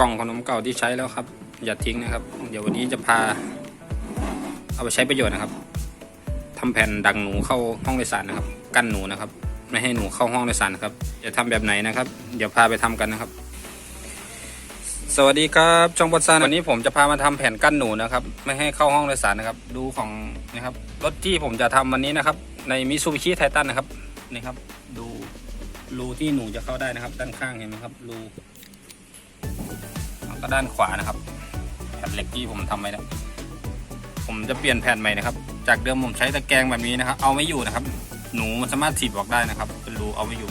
กล่องขนมเก่าที่ใช้แล้วครับ อย่าทิ้งนะครับ เดี๋ยววันนี้จะพา เอาไปใช้ประโยชน์นะครับทำแผ่นดังหนูเข้าห้องโดยสารนะครับ กั้นหนูนะครับ ไม่ให้หนูเข้าห้องโดยสารนะครับจะทำแบบไหนนะครับ เดี๋ยวพาไปทำกันนะครับ สวัสดีครับช่องบดซานวันนี้ผมจะพามาทำแผ่นกั้นหนูนะครับ ไม่ให้เข้าห้องโดยสารนะครับ ดูของนะครับรถที่ผมจะทำวันนี้นะครับ ในมิซูบิชิไททันนะครับนี่ครับ ดูรูที่หนูจะเข้าได้นะครับ ด้านข้างเห็นไหมครับรู ด้านขวานะครับ แผ่นเหล็กที่ผมทำไว้นะผมจะเปลี่ยนแผ่นใหม่นะครับ จากเดิมผมใช้ตะแกรงแบบนี้นะครับ เอาไม่อยู่นะครับ หนูมันสามารถถีบออกได้นะครับ เป็นรูเอาไม่อยู่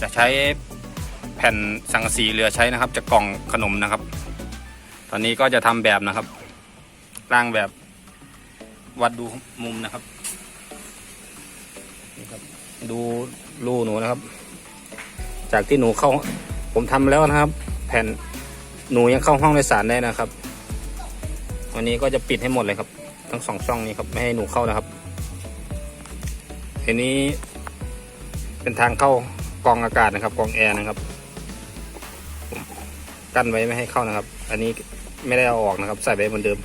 จะใช้แผ่นสังกะสีเหลือใช้นะครับจากกล่องขนมนะครับ ตอนนี้ก็จะทำแบบนะครับร่างแบบวัดดูมุมนะครับนี่ครับ ดูรูหนูนะครับ จากที่หนูเข้า ผมทำแล้วนะครับ แผ่น หนูยังเข้าห้องโดยสารได้นะครับ วันนี้ก็จะปิดให้หมดเลยครับ ทั้งสองช่องนี้ครับไม่ให้หนูเข้านะครับทีนี้เป็นทางเข้ากองอากาศนะครับ กองแอร์นะครับ กั้นไว้ไม่ให้เข้านะครับ อันนี้ไม่ได้เอาออกนะครับ ใส่ไว้เหมือนเดิม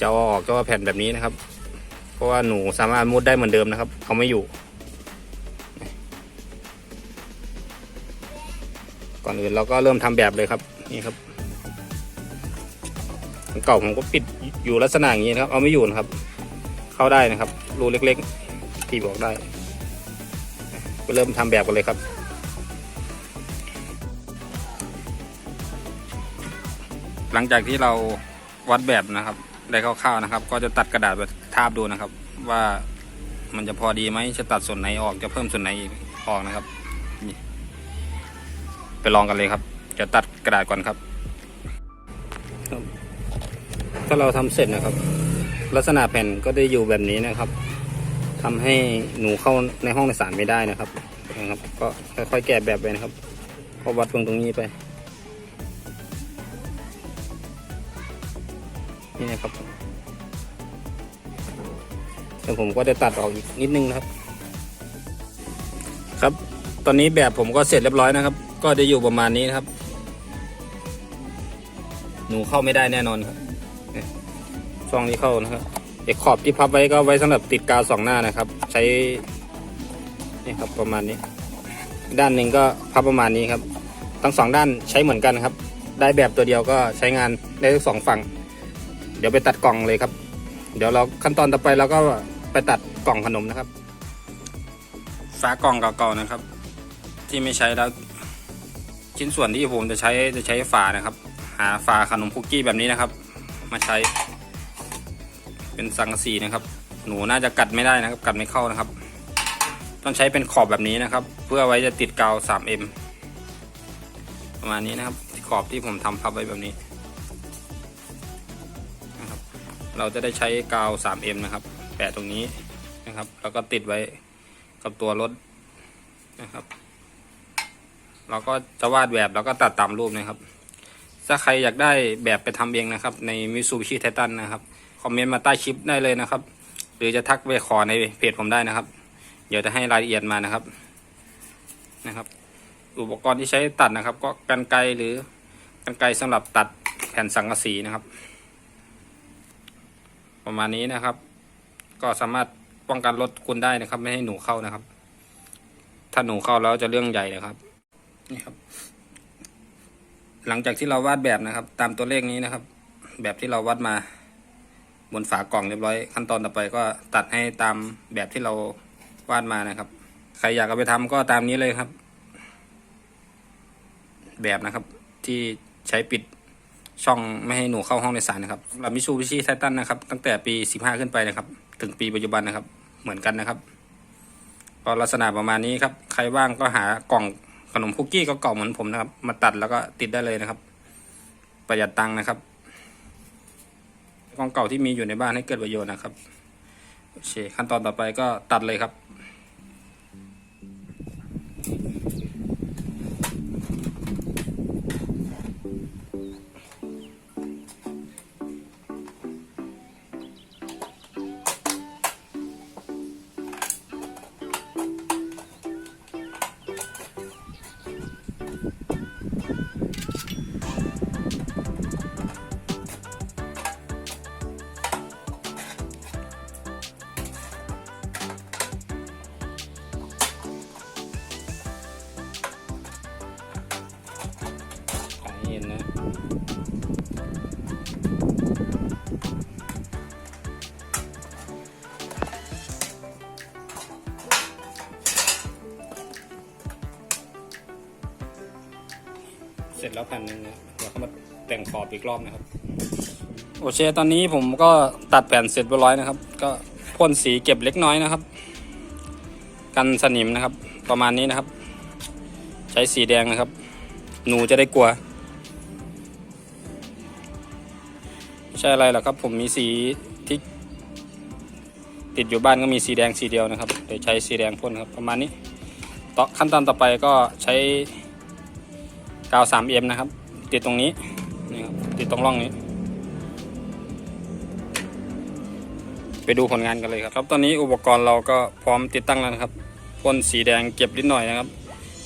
จะเอาออกก็แผ่นแบบนี้นะครับ เพราะว่าหนูสามารถมุดได้เหมือนเดิมนะครับเอาไม่อยู่ ก่อนอื่นเราก็เริ่มทำแบบเลยครับ นี่ครับ เก่าผมก็ปิดอยู่ลักษณะอย่างนี้นะครับ เอาไม่อยู่นะครับ เข้าได้นะครับ รูเล็กๆที่บอกได้ก็เริ่มทำแบบกันเลยครับหลังจากที่เราวัดแบบนะครับ ได้คร่าวๆนะครับ ก็จะตัดกระดาษไปทาบดูนะครับ ว่ามันจะพอดีไหมจะตัดส่วนไหนออกจะเพิ่มส่วนไหนออกนะครับไปลองกันเลยครับ จะตัดกระดาษก่อนครับ ถ้าเราทำเสร็จนะครับ ลักษณะแผ่นก็ได้อยู่แบบนี้นะครับทำให้หนูเข้าในห้องโดยสารไม่ได้นะครับนะครับ ก็ค่อยๆแกะแบบไปนะครับ ก็วัดตรงตรงนี้ไป นี่นะครับแต่ผมก็จะตัดออกอีกนิดนึงนะครับ ครับ ตอนนี้แบบผมก็เสร็จเรียบร้อยนะครับ ก็จะอยู่ประมาณนี้นะครับ หนูเข้าไม่ได้แน่นอนครับ ช่องนี้เข้านะครับเอกขอบที่พับไว้ก็ไว้สำหรับติดกาวสองหน้านะครับ ใช้นี่ครับประมาณนี้ ด้านหนึ่งก็พับประมาณนี้ครับ ทั้งสองด้านใช้เหมือนกันครับ ได้แบบตัวเดียวก็ใช้งานได้ทั้งสองฝั่ง เดี๋ยวไปตัดกล่องเลยครับ เดี๋ยวเราขั้นตอนต่อไปเราก็ไปตัดกล่องขนมนะครับฝากล่องเก่าๆนะครับ ที่ไม่ใช้แล้วชิ้นส่วนที่ผมจะใช้จะใช้ฝานะครับ หาฝาขนมคุกกี้แบบนี้นะครับ มาใช้ เป็นสังกะสีนะครับ หนูน่าจะกัดไม่ได้นะครับ กัดไม่เข้านะครับ ต้องใช้เป็นขอบแบบนี้นะครับ เพื่อไว้จะติดกาว 3M ประมาณนี้นะครับขอบที่ผมทำพับไว้แบบนี้นะครับ เราจะได้ใช้กาว 3M นะครับ แปะตรงนี้นะครับ แล้วก็ติดไว้กับตัวรถนะครับเราก็จะวาดแบบแล้วก็ตัดตามรูปนะครับ ถ้าใครอยากได้แบบไปทำเองนะครับ ใน Mitsubishi Titan นะครับ คอมเมนต์มาใต้คลิปได้เลยนะครับ หรือจะทักไปขอในเพจผมได้นะครับ เดี๋ยวจะให้รายละเอียดมานะครับนะครับ อุปกรณ์ที่ใช้ตัดนะครับ ก็กันไกรหรือกันไกรสำหรับตัดแผ่นสังกะสีนะครับ ประมาณนี้นะครับ ก็สามารถป้องกันรถคุณได้นะครับ ไม่ให้หนูเข้านะครับ ถ้าหนูเข้าแล้วจะเรื่องใหญ่นะครับนี่ครับ หลังจากที่เราวาดแบบนะครับ ตามตัวเลขนี้นะครับ แบบที่เราวัดมา บนฝากล่องเรียบร้อย ขั้นตอนต่อไปก็ตัดให้ตามแบบที่เราวาดมานะครับ ใครอยากเอาไปทำก็ตามนี้เลยครับ แบบนะครับ ที่ใช้ปิดช่องไม่ให้หนูเข้าห้องโดยสารนะครับสำหรับมิซูบิชิไททันนะครับ ตั้งแต่ปี 15 ขึ้นไปนะครับ ถึงปีปัจจุบันนะครับ เหมือนกันนะครับก็ลักษณะประมาณนี้ครับ ใครว่างก็หากล่อง ขนมคุกกี้ก็เก่าเหมือนผมนะครับ มาตัดแล้วก็ติดได้เลยนะครับ ประหยัดตังค์นะครับกองเก่าที่มีอยู่ในบ้านให้เกิดประโยชน์นะครับโอเคขั้นตอนต่อไปก็ตัดเลยครับ เสร็จแล้วแผ่นหนึ่งนะเดี๋ยวเขามาแต่งขอบอีกรอบนะครับ โอเคตอนนี้ผมก็ตัดแผ่นเสร็จเรียบร้อยนะครับ ก็พ่นสีเก็บเล็กน้อยนะครับ กันสนิมนะครับ ประมาณนี้นะครับ ใช้สีแดงนะครับ หนูจะได้กลัวไม่ใช่อะไรหรอกครับ ผมมีสีที่ติดอยู่บ้านก็มีสีแดงสีเดียวนะครับเดี๋ยวใช้สีแดงพ่นครับ ประมาณนี้ต่อขั้นตอนต่อไปก็ใช้ กาว 3M นะครับ ติดตรงนี้นี่ครับติดตรงร่องนี้ ไปดูผลงานกันเลยครับครับ ตอนนี้อุปกรณ์เราก็พร้อมติดตั้งแล้วนะครับพ่นสีแดงเก็บนิดหน่อยนะครับ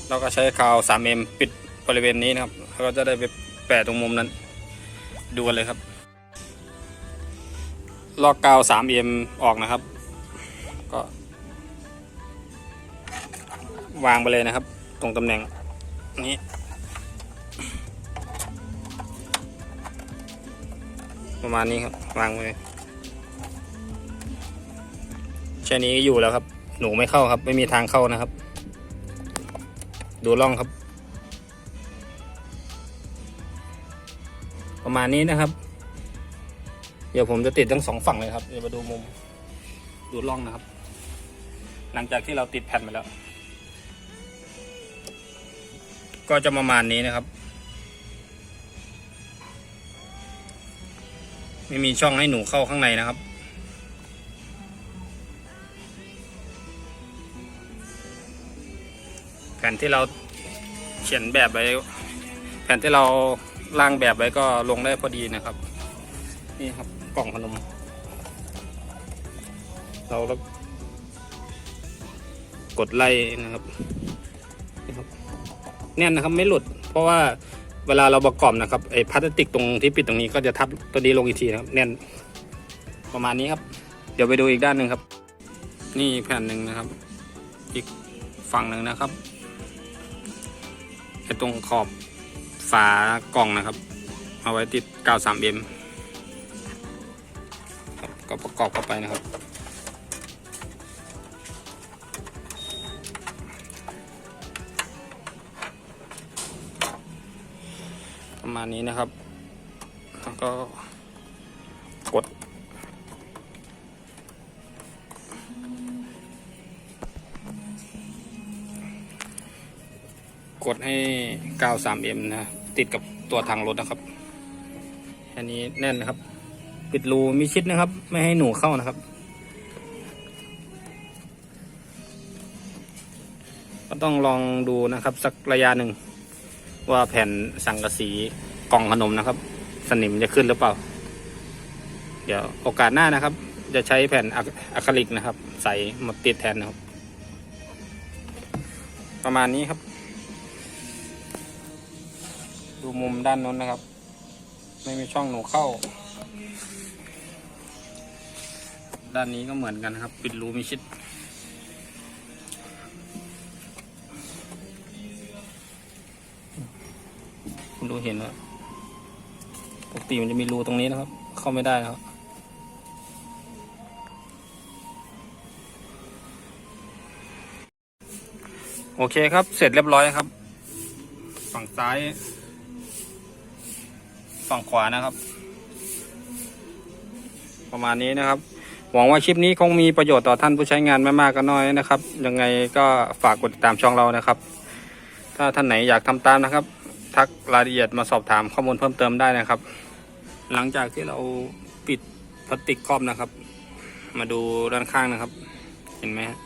เราก็ใช้คาว 3M ปิดบริเวณนี้นะครับแล้วก็จะได้ไปแปะตรงมุมนั้น ดูกันเลยครับ ลอกกาว 3M ออกนะครับ ก็ วางไปเลยนะครับ ตรงตำแหน่งนี้ ประมาณนี้ครับวางไว้แค่นี้ก็อยู่แล้วครับ หนูไม่เข้าครับ ไม่มีทางเข้านะครับ ดูร่องครับ ประมาณนี้นะครับ เดี๋ยวผมจะติดทั้งสองฝั่งเลยครับเดี๋ยวมาดูมุม ดูร่องนะครับ หลังจากที่เราติดแผ่นไปแล้ว ก็จะประมาณนี้นะครับ ไม่มีช่องให้หนูเข้าข้างในนะครับ แผ่นที่เราเขียนแบบไว้ แผ่นที่เราร่างแบบไว้ก็ลงได้พอดีนะครับ นี่ครับกล่องขนม เราแล้วกดไล่นะครับนี่ครับแน่นนะครับไม่หลุด เพราะว่า เวลาเราประกอบนะครับไอ้พลาสติกตรงที่ปิดตรงนี้ก็จะทับตัวนี้ลงอีกทีนะครับแน่นประมาณนี้ครับ เดี๋ยวไปดูอีกด้านหนึ่งครับ นี่แผ่นหนึ่งนะครับ อีกฝั่งหนึ่งนะครับไอ้ตรงขอบฝากล่องนะครับ เอาไว้ติดกาว 3M ครับก็ประกอบเข้าไปนะครับ มาณนี้นะครับ แล้วก็กด กดให้กาว 3M นะ ติดกับตัวถังรถนะครับ อันนี้แน่นนะครับ ปิดรูมีชิดนะครับ ไม่ให้หนูเข้านะครับ ก็ต้องลองดูนะครับ สักระยะหนึ่ง ว่าแผ่นสังกะสีกล่องขนมนะครับ สนิมจะขึ้นหรือเปล่า เดี๋ยวโอกาสหน้านะครับ จะใช้แผ่นอะคริลิกนะครับ ใส่มาติดแทนนะครับ ประมาณนี้ครับ ดูมุมด้านนู้นนะครับ ไม่มีช่องหนูเข้า ด้านนี้ก็เหมือนกันครับ ปิดรูมิชิด คุณดูเห็นว่าปกติมันจะมีรูตรงนี้นะครับ เข้าไม่ได้นะครับโอเคครับ เสร็จเรียบร้อยครับ ฝั่งซ้าย ฝั่งขวานะครับ ประมาณนี้นะครับ หวังว่าคลิปนี้คงมีประโยชน์ต่อท่านผู้ใช้งานไม่มากก็น้อยนะครับ ยังไงก็ฝากกดติดตามช่องเรานะครับ ถ้าท่านไหนอยากทำตามนะครับ ทักรายละเอียดมาสอบถามข้อมูลเพิ่มเติมได้นะครับ หลังจากที่เราปิดพลาสติกครอบนะครับ มาดูด้านข้างนะครับ เห็นไหมฮะ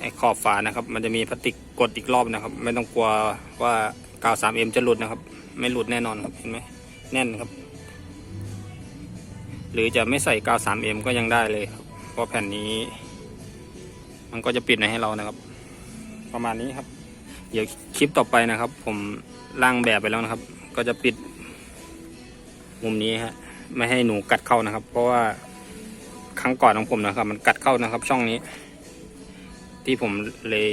ไอ้ขอบฝานะครับ มันจะมีพลาสติกกดอีกรอบนะครับ ไม่ต้องกลัวว่ากาว 3M จะหลุดนะครับ ไม่หลุดแน่นอนครับเห็นไหมแน่นครับ หรือจะไม่ใส่กาว 3M ก็ยังได้เลยครับเพราะแผ่นนี้ มันก็จะปิดให้เรานะครับ ประมาณนี้ครับ เดี๋ยวคลิปต่อไปนะครับ ผมร่างแบบไปแล้วนะครับ ก็จะปิด มุมนี้ฮะ ไม่ให้หนูกัดเข้านะครับ เพราะว่าครั้งก่อนของผมนะครับ มันกัดเข้านะครับ ช่องนี้ ที่ผมเลย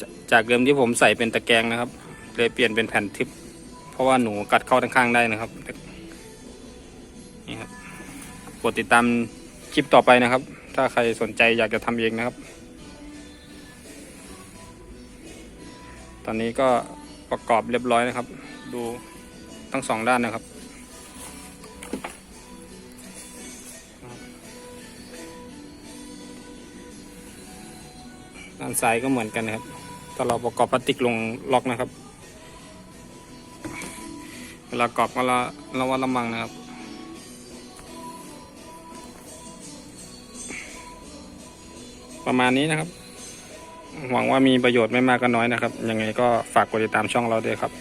จจากเดิมที่ผมใส่เป็นตะแกรงนะครับ เลยเปลี่ยนเป็นแผ่นทิปเพราะว่าหนูกัดเข้าทั้งข้างได้นะครับนี่ครับกดติดตามคลิปต่อไปนะครับ ถ้าใครสนใจอยากจะทำเองนะครับ ตอนนี้ก็ประกอบเรียบร้อยนะครับ ดูทั้งสองด้านนะครับ ด้านซ้ายก็เหมือนกันนะครับถ้าเราประกอบพลาสติกลงล็อกนะครับ เวลากรอบก็ละระวัดระวังนะครับประมาณนี้นะครับ หวังว่ามีประโยชน์ไม่มากก็น้อยนะครับ ยังไงก็ฝากกดติดตามช่องเราด้วยครับ